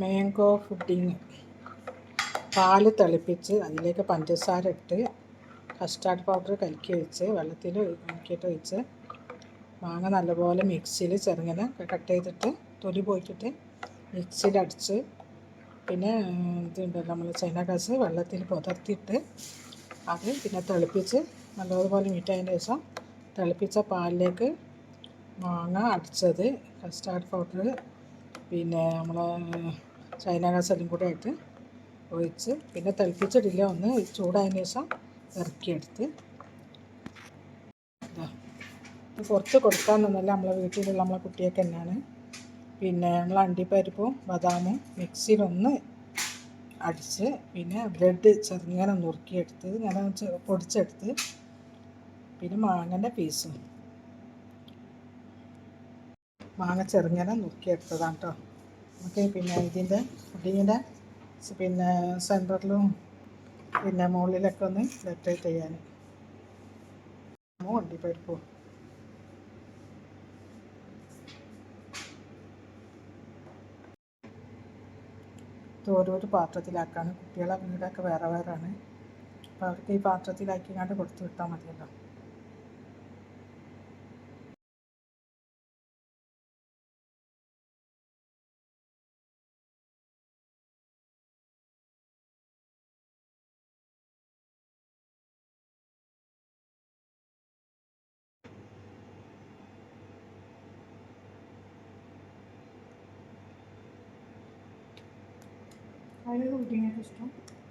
Mango pudding. പാൽ തിളപ്പിച്ച് അതിലേക്ക് പഞ്ചസാര ഇട്ട് കസ്റ്റാർഡ് പൗഡർ കലക്കി ഒഴിച്ച് വെള്ളത്തിൽ കലക്കിയിട്ട് വെച്ച് മാങ്ങ നല്ലപോലെ മിക്സിയിൽ ചെറുങ്ങനെ കട്ട് ചെയ്തിട്ട് തൊലി പോയിട്ടിട്ട് മിക്സിയിൽ അടിച്ച് പിന്നെ ഇതുണ്ടല്ലോ നമ്മൾ ചൈനക്കാസ് വെള്ളത്തിൽ പുതർത്തിയിട്ട് അത് പിന്നെ തിളപ്പിച്ച് നല്ലതുപോലെ മീറ്റായതിന് ശേഷം തിളപ്പിച്ച പാലിലേക്ക് മാങ്ങ അടിച്ചത് കസ്റ്റാർഡ് പൗഡർ പിന്നെ നമ്മൾ ചൈന ഗ്രാസ് എല്ലാം കൂടെ ആയിട്ട് ഒഴിച്ച് പിന്നെ തിളപ്പിച്ചിട്ടില്ല ഒന്ന് ചൂടായതിനു ശേഷം ഇറക്കിയെടുത്ത് ഇതാ പുറത്ത് കൊടുക്കാൻ നിന്നല്ല. നമ്മളെ വീട്ടിലുള്ള നമ്മളെ കുട്ടിയൊക്കെ തന്നെയാണ്. പിന്നെ നമ്മൾ അണ്ടിപ്പരിപ്പും ബദാമും മിക്സിയിലൊന്ന് അടിച്ച് പിന്നെ ബ്രെഡ് ചെറുങ്ങനെ നുറുക്കിയെടുത്ത് ചെ- പൊടിച്ചെടുത്ത് പിന്നെ മാങ്ങന്റെ പീസും. മാങ്ങ ചെറുങ്ങനെ നുറുക്കിയെടുത്തതാണ് കേട്ടോ നമുക്ക് പിന്നെ ഇതിന്റെ പുഡിങ്ങിന്റെ പിന്നെ സെന്ററിലും പിന്നെ മുകളിലൊക്കെ ഒന്ന് ഡെക്കറേറ്റ് ചെയ്യാൻ വണ്ടി ഇത് ഓരോരോ പാത്രത്തിലാക്കാണ്. കുട്ടികളെ വീടൊക്കെ വേറെ വേറെ ആണ്. അപ്പോൾ അവർക്ക് ഈ പാത്രത്തിലാക്കി കണ്ട് കൊടുത്തു വിട്ടാൽ മതിയല്ലോ. हाईवे को कुछ